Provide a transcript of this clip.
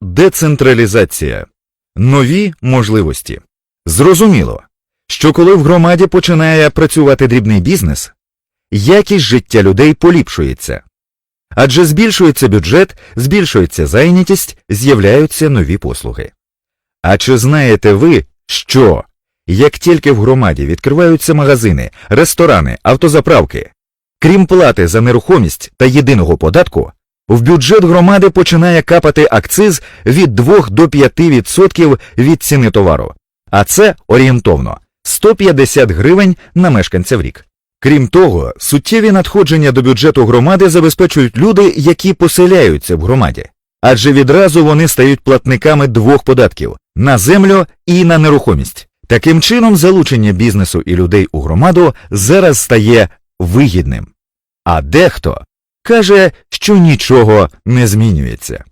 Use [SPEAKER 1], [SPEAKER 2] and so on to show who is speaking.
[SPEAKER 1] Децентралізація. Нові можливості. Зрозуміло, що коли в громаді починає працювати дрібний бізнес, якість життя людей поліпшується. Адже збільшується бюджет, збільшується зайнятість, з'являються нові послуги. А чи знаєте ви, що як тільки в громаді відкриваються магазини, ресторани, автозаправки, крім плати за нерухомість та єдиного податку, в бюджет громади починає капати акциз від 2 до 5% від ціни товару, а це орієнтовно 150 гривень на мешканця в рік. Крім того, суттєві надходження до бюджету громади забезпечують люди, які поселяються в громаді, адже відразу вони стають платниками двох податків на землю і на нерухомість. Таким чином, залучення бізнесу і людей у громаду зараз стає вигідним. А дехто каже, що нічого не змінюється.